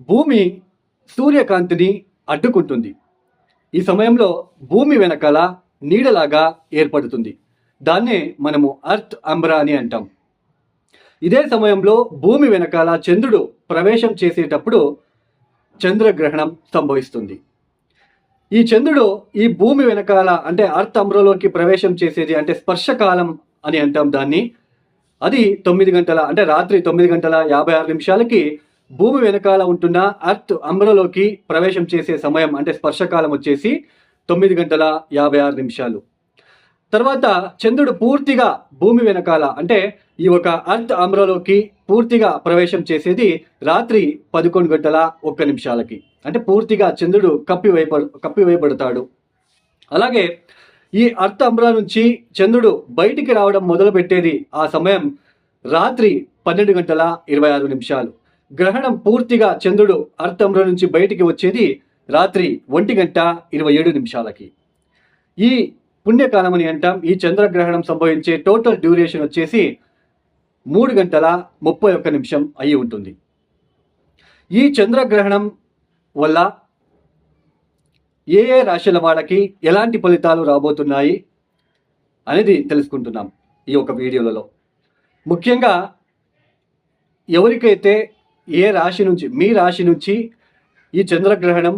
భూమి సూర్యకాంతిని అడ్డుకుంటుంది. ఈ సమయంలో భూమి వెనకాల నీడలాగా ఏర్పడుతుంది. దాన్నే మనము అర్త్ అంబ్రా అని అంటాం. ఇదే సమయంలో భూమి వెనకాల చంద్రుడు ప్రవేశం చేసేటప్పుడు చంద్రగ్రహణం సంభవిస్తుంది. ఈ చంద్రుడు ఈ భూమి వెనకాల అంటే అర్త్ అంబ్రలోకి ప్రవేశం చేసేది అంటే స్పర్శకాలం అని అంటాం దాన్ని. అది తొమ్మిది గంటల అంటే రాత్రి తొమ్మిది గంటల యాభై ఆరు నిమిషాలకి భూమి వెనకాల ఉంటున్న అర్త్ అంబ్రలోకి ప్రవేశం చేసే సమయం అంటే స్పర్శకాలం వచ్చేసి తొమ్మిది గంటల యాభై ఆరు నిమిషాలు. తర్వాత చంద్రుడు పూర్తిగా భూమి వెనకాల అంటే ఈ ఒక అర్త్ అమ్రలోకి పూర్తిగా ప్రవేశం చేసేది రాత్రి పదకొండు గంటల ఒక్క నిమిషాలకి. అంటే పూర్తిగా చంద్రుడు కప్పివేయబ కప్పివేయబడతాడు అలాగే ఈ అర్థ అంబ్రా నుంచి చంద్రుడు బయటికి రావడం మొదలుపెట్టేది ఆ సమయం రాత్రి పన్నెండు గంటల ఇరవై ఆరు నిమిషాలు. గ్రహణం పూర్తిగా చంద్రుడు అర్థంలో నుంచి బయటికి వచ్చేది రాత్రి ఒంటి గంట ఇరవై ఏడు నిమిషాలకి. ఈ పుణ్యకాలం అని అంటాం. ఈ చంద్రగ్రహణం సంభవించే టోటల్ డ్యూరేషన్ వచ్చేసి మూడు గంటల ముప్పై ఒక్క నిమిషం అయి ఉంటుంది. ఈ చంద్రగ్రహణం వల్ల ఏ ఏ రాశుల వాళ్ళకి ఎలాంటి ఫలితాలు రాబోతున్నాయి అనేది తెలుసుకుంటున్నాం ఈ యొక్క వీడియోలలో. ముఖ్యంగా ఎవరికైతే ఏ రాశి నుంచి మీ రాశి నుంచి ఈ చంద్రగ్రహణం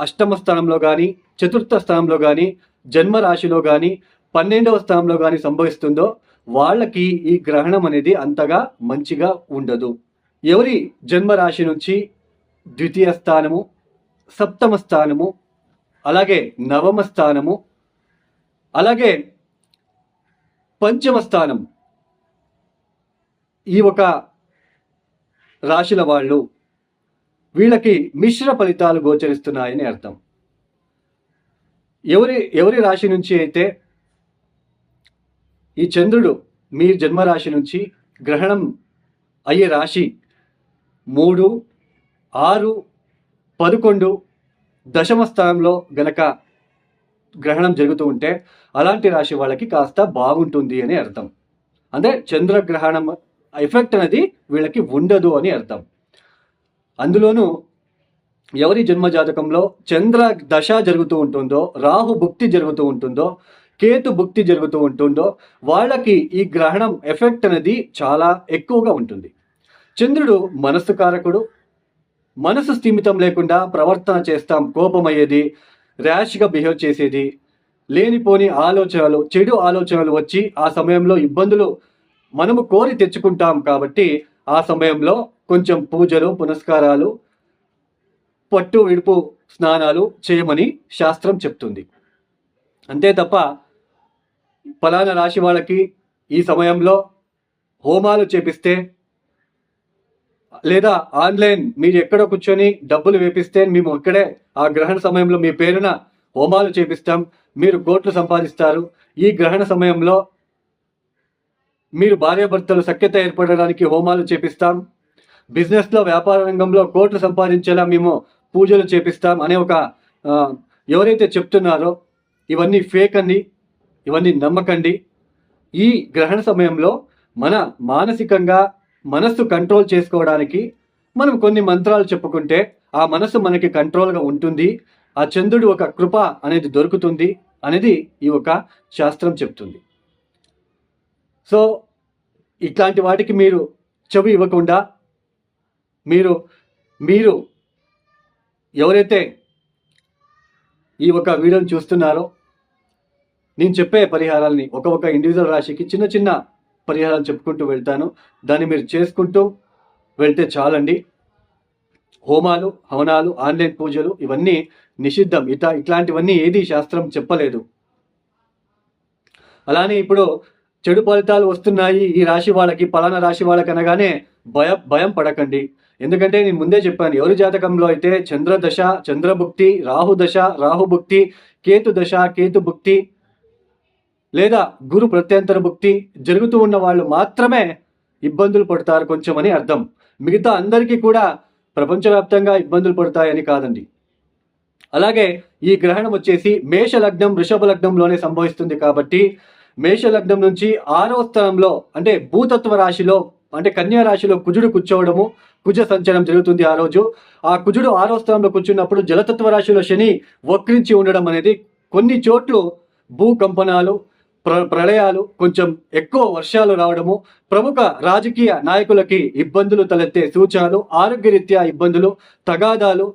అష్టమ స్థానంలో కానీ చతుర్థ స్థానంలో కానీ జన్మ రాశిలో కానీ పన్నెండవ స్థానంలో కానీ సంభవిస్తుందో వాళ్ళకి ఈ గ్రహణం అనేది అంతగా మంచిగా ఉండదు. ఎవరి జన్మ రాశి నుంచి ద్వితీయ స్థానము సప్తమ స్థానము అలాగే నవమ స్థానము అలాగే పంచమ స్థానం ఈ ఒక రాశుల వాళ్ళు వీళ్ళకి మిశ్ర ఫలితాలు గోచరిస్తున్నాయని అర్థం. ఎవరి ఎవరి రాశి నుంచి అయితే ఈ చంద్రుడు మీ జన్మరాశి నుంచి గ్రహణం అయ్యే రాశి మూడు ఆరు పదకొండు దశమ స్థానంలో గనక గ్రహణం జరుగుతూ ఉంటే అలాంటి రాశి వాళ్ళకి కాస్త బాగుంటుంది అని అర్థం. అంటే చంద్రగ్రహణం ఎఫెక్ట్ అనేది వీళ్ళకి ఉండదు అని అర్థం. అందులోనూ ఎవరి జన్మ జాతకంలో చంద్ర దశ జరుగుతూ ఉంటుందో రాహు భుక్తి జరుగుతూ ఉంటుందో కేతు భుక్తి జరుగుతూ ఉంటుందో వాళ్ళకి ఈ గ్రహణం ఎఫెక్ట్ అనేది చాలా ఎక్కువగా ఉంటుంది. చంద్రుడు మనస్సు కారకుడు. మనసు స్థిమితం లేకుండా ప్రవర్తన చేస్తాం కోపమయ్యేది ర్యాష్గా బిహేవ్ చేసేది లేనిపోని ఆలోచనలు చెడు ఆలోచనలు వచ్చి ఆ సమయంలో ఇబ్బందులు మనము కోరి తెచ్చుకుంటాం కాబట్టి ఆ సమయంలో కొంచెం పూజలు పునస్కారాలు పట్టు విడుపు స్నానాలు చేయమని శాస్త్రం చెప్తుంది. అంతే తప్ప ఫలానా రాశి వాళ్ళకి ఈ సమయంలో హోమాలు చేపిస్తే లేదా ఆన్లైన్ మీరు ఎక్కడో కూర్చొని డబ్బులు వేపిస్తే మేము ఇక్కడే ఆ గ్రహణ సమయంలో మీ పేరున హోమాలు చేపిస్తాం. మీరు కోట్లు సంపాదిస్తారు. ఈ గ్రహణ సమయంలో మీరు భార్యాభర్తలు సఖ్యత ఏర్పడడానికి హోమాలు చేపిస్తాం. బిజినెస్లో వ్యాపార రంగంలో కోట్లు సంపాదించేలా మేము పూజలు చేపిస్తాం అనే ఒక ఎవరైతే చెప్తున్నారో ఇవన్నీ ఫేక్ అండి ఇవన్నీ నమ్మకండి. ఈ గ్రహణ సమయంలో మన మానసికంగా మనస్సు కంట్రోల్ చేసుకోవడానికి మనం కొన్ని మంత్రాలు చెప్పుకుంటే ఆ మనసు మనకి కంట్రోల్గా ఉంటుంది. ఆ చంద్రుడు ఒక కృప అనేది దొరుకుతుంది అనేది ఈ ఒక శాస్త్రం చెప్తుంది. సో ఇట్లాంటి వాటికి మీరు చెవి ఇవ్వకుండా మీరు మీరు ఎవరైతే ఈ ఒక వీడియోని చూస్తున్నారో నేను చెప్పే పరిహారాలని ఒక ఒక ఇండివిజువల్ రాశికి చిన్న చిన్న పరిహారాలు చెప్పుకుంటూ వెళ్తాను. దాన్ని మీరు చేసుకుంటూ వెళ్తే చాలండి. హోమాలు హవనాలు ఆన్లైన్ పూజలు ఇవన్నీ నిషిద్ధం. ఇట ఇట్లాంటివన్నీ ఏది శాస్త్రం చెప్పలేదు. అలానే ఇప్పుడు చెడు ఫలితాలు వస్తున్నాయి. ఈ రాశి వాళ్ళకి పలానా రాశి వాళ్ళకి అనగానే భయ భయం పడకండి. ఎందుకంటే నేను ముందే చెప్పాను ఎవరి జాతకంలో అయితే చంద్రదశ చంద్రభుక్తి రాహుదశ రాహుభుక్తి కేతు దశ కేతు భుక్తి లేదా గురు ప్రత్యంతర భుక్తి జరుగుతూ ఉన్న వాళ్ళు మాత్రమే ఇబ్బందులు పడతారు కొంచెం అని అర్థం. మిగతా అందరికీ కూడా ప్రపంచవ్యాప్తంగా ఇబ్బందులు పడతాయని కాదండి. అలాగే ఈ గ్రహణం వచ్చేసి మేష లగ్నం వృషభ లగ్నంలోనే సంభవిస్తుంది కాబట్టి మేష లగ్నం నుంచి ఆరవ స్థానంలో అంటే భూతత్వ రాశిలో అంటే కన్యా రాశిలో కుజుడు కూర్చోవడము కుజ సంచలనం జరుగుతుంది ఆ రోజు. ఆ కుజుడు ఆరో స్థానంలో కూర్చున్నప్పుడు జలతత్వ రాశిలో శని వక్రించి ఉండడం అనేది కొన్ని చోట్లు భూకంపనాలు ప్ర ప్రళయాలు కొంచెం ఎక్కువ వర్షాలు రావడము ప్రముఖ రాజకీయ నాయకులకి ఇబ్బందులు తలెత్తే సూచనలు ఆరోగ్యరీత్యా ఇబ్బందులు తగాదాలు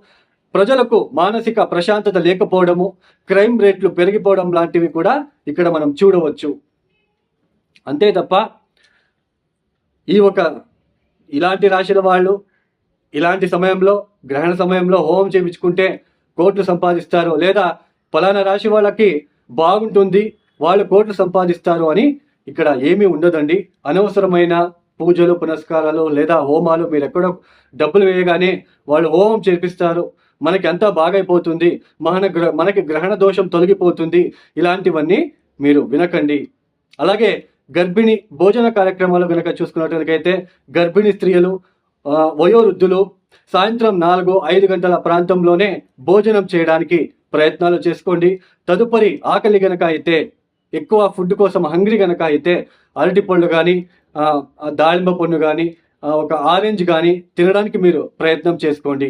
ప్రజలకు మానసిక ప్రశాంతత లేకపోవడము క్రైమ్ రేట్లు పెరిగిపోవడం లాంటివి కూడా ఇక్కడ మనం చూడవచ్చు. అంతే తప్ప ఈ ఒక ఇలాంటి రాశుల వాళ్ళు ఇలాంటి సమయంలో గ్రహణ సమయంలో హోమం చేయించుకుంటే కోట్లు సంపాదిస్తారు లేదా ఫలానా రాశి వాళ్ళకి బాగుంటుంది వాళ్ళు కోట్లు సంపాదిస్తారు అని ఇక్కడ ఏమీ ఉండదండి. అనవసరమైన పూజలు పునస్కారాలు లేదా హోమాలు మీరు ఎక్కడో డబ్బులు వేయగానే వాళ్ళు హోమం చేపిస్తారు. మనకి అంతా బాగైపోతుంది. మన గ్ర మనకి గ్రహణ దోషం తొలగిపోతుంది. ఇలాంటివన్నీ మీరు వినకండి. అలాగే గర్భిణి భోజన కార్యక్రమాలు కనుక చూసుకున్నట్లయితే గర్భిణీ స్త్రీలు వయోవృద్ధులు సాయంత్రం నాలుగు ఐదు గంటల ప్రాంతంలోనే భోజనం చేయడానికి ప్రయత్నాలు చేసుకోండి. తదుపరి ఆకలి గనక అయితే ఎక్కువ ఫుడ్ కోసం హంగ్రీ గనక అయితే అరటి పండు కానీ దాళింబ పండు కానీ ఒక ఆరెంజ్ కానీ తినడానికి మీరు ప్రయత్నం చేసుకోండి.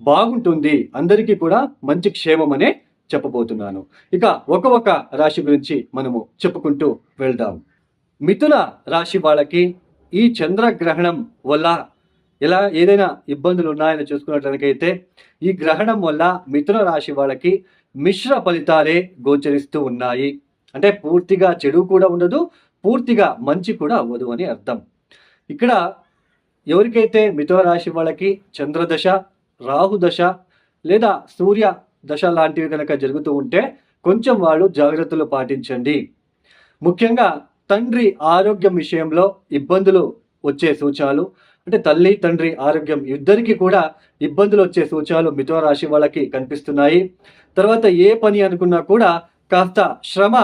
బాగుంటుంది. అందరికీ కూడా మంచి క్షేమం అనే చెప్పబోతున్నాను. ఇక ఒక ఒక రాశి గురించి మనము చెప్పుకుంటూ వెళ్దాం. మిథున రాశి వాళ్ళకి ఈ చంద్రగ్రహణం వల్ల ఎలా ఏదైనా ఇబ్బందులు ఉన్నాయని చూసుకున్నట్లయితే ఈ గ్రహణం వల్ల మిథున రాశి వాళ్ళకి మిశ్ర ఫలితాలే గోచరిస్తూ ఉన్నాయి. అంటే పూర్తిగా చెడు కూడా ఉండదు పూర్తిగా మంచి కూడా అవ్వదు అని అర్థం. ఇక్కడ ఎవరికైతే మిథున రాశి వాళ్ళకి చంద్రదశ రాహుదశ లేదా సూర్య దశ లాంటివి కనుక జరుగుతూ ఉంటే కొంచెం వాళ్ళు జాగ్రత్తలు పాటించండి. ముఖ్యంగా తండ్రి ఆరోగ్యం విషయంలో ఇబ్బందులు వచ్చే సూచనలు అంటే తల్లి తండ్రి ఆరోగ్యం ఇద్దరికి కూడా ఇబ్బందులు వచ్చే సూచనలు మిథున రాశి వాళ్ళకి కనిపిస్తున్నాయి. తర్వాత ఏ పని అనుకున్నా కూడా కాస్త శ్రమ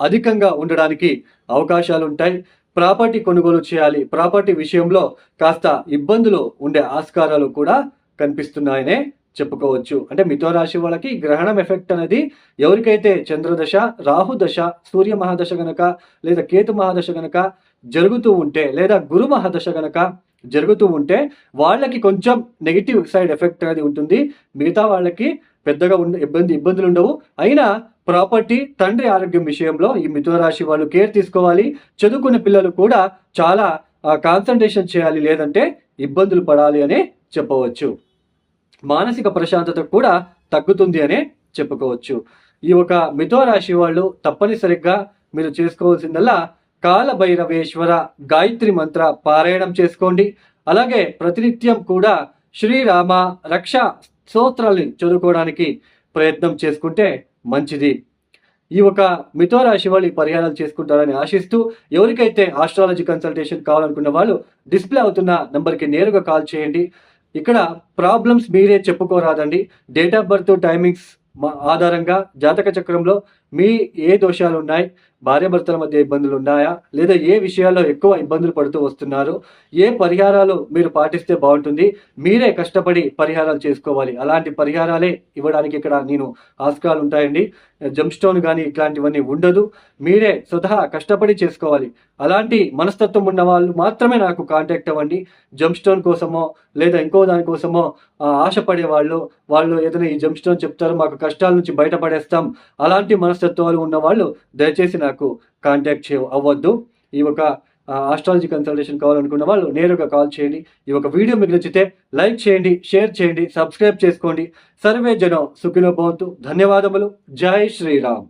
అధికంగా ఉండడానికి అవకాశాలు ఉంటాయి. ప్రాపర్టీ కొనుగోలు చేయాలి. ప్రాపర్టీ విషయంలో కాస్త ఇబ్బందులు ఉండే ఆస్కారాలు కూడా కనిపిస్తున్నాయనే చెప్పుకోవచ్చు. అంటే మిథున రాశి వాళ్ళకి గ్రహణం ఎఫెక్ట్ అనేది ఎవరికైతే చంద్రదశ రాహుదశ సూర్య మహాదశ గనక లేదా కేతు మహాదశ గనక జరుగుతూ ఉంటే లేదా గురు మహాదశ గనక జరుగుతూ ఉంటే వాళ్ళకి కొంచెం నెగిటివ్ సైడ్ ఎఫెక్ట్ అనేది ఉంటుంది. మిగతా వాళ్ళకి పెద్దగా ఉండ ఇబ్బంది ఇబ్బందులు ఉండవు. అయినా ప్రాపర్టీ తండ్రి ఆరోగ్యం విషయంలో ఈ మిథున రాశి వాళ్ళు కేర్ తీసుకోవాలి. చదువుకునే పిల్లలు కూడా చాలా కాన్సన్ట్రేషన్ చేయాలి. లేదంటే ఇబ్బందులు పడాలి అనే చెప్పవచ్చు. మానసిక ప్రశాంతత కూడా తగ్గుతుంది అనే చెప్పుకోవచ్చు. ఈ ఒక మిథోరాశి రాశి వాళ్ళు తప్పనిసరిగా మీరు చేసుకోవాల్సిందల్లా కాలభైరవేశ్వర గాయత్రి మంత్ర పారాయణం చేసుకోండి. అలాగే ప్రతినిత్యం కూడా శ్రీరామ రక్ష స్తోత్రాల్ని చదువుకోవడానికి ప్రయత్నం చేసుకుంటే మంచిది. ఈ ఒక మిథో రాశి వాళ్ళు ఈ పరిహారాలు చేసుకుంటారని ఆశిస్తూ ఎవరికైతే ఆస్ట్రాలజీ కన్సల్టేషన్ కావాలనుకున్న వాళ్ళు డిస్ప్లే అవుతున్న నెంబర్కి నేరుగా కాల్ చేయండి. ఇక్కడ ప్రాబ్లమ్స్ మీరే చెప్పుకోరాదండి. డేట్ ఆఫ్ బర్త్ టైమింగ్స్ ఆధారంగా జాతక చక్రంలో మీ ఏ దోషాలు ఉన్నాయి భార్యాభర్తల మధ్య ఇబ్బందులు ఉన్నాయా లేదా ఏ విషయాల్లో ఎక్కువ ఇబ్బందులు పడుతూ వస్తున్నారు ఏ పరిహారాలు మీరు పాటిస్తే బాగుంటుంది మీరే కష్టపడి పరిహారాలు చేసుకోవాలి. అలాంటి పరిహారాలే ఇవ్వడానికి ఇక్కడ నేను ఆస్కారాలు ఉంటాయండి. జంప్స్టోన్ కానీ ఇట్లాంటివన్నీ ఉండదు మీరే స్వతహా కష్టపడి చేసుకోవాలి. అలాంటి మనస్తత్వం ఉన్న వాళ్ళు మాత్రమే నాకు కాంటాక్ట్ అవ్వండి. జంప్స్టోన్ కోసమో లేదా ఇంకో దానికోసమో ఆశపడే వాళ్ళు వాళ్ళు ఏదైనా ఈ జంప్స్టోన్ చెప్తారో చెప్తారు మాకు కష్టాల నుంచి బయటపడేస్తాం. అలాంటి మనస్తత్వాలు ఉన్న వాళ్ళు దయచేసి నాకు కాంటాక్ట్ చే అవ్వద్దు. ఈ ఒక ఆస్ట్రాలజీ కన్సల్టేషన్ కావాలనుకున్న వాళ్ళు నేరుగా కాల్ చేయండి. ఈ ఒక వీడియో మీకు నచ్చితే లైక్ చేయండి షేర్ చేయండి సబ్స్క్రైబ్ చేసుకోండి. సర్వే జనం సుఖిలో భవంతు. ధన్యవాదములు. జై శ్రీరామ్.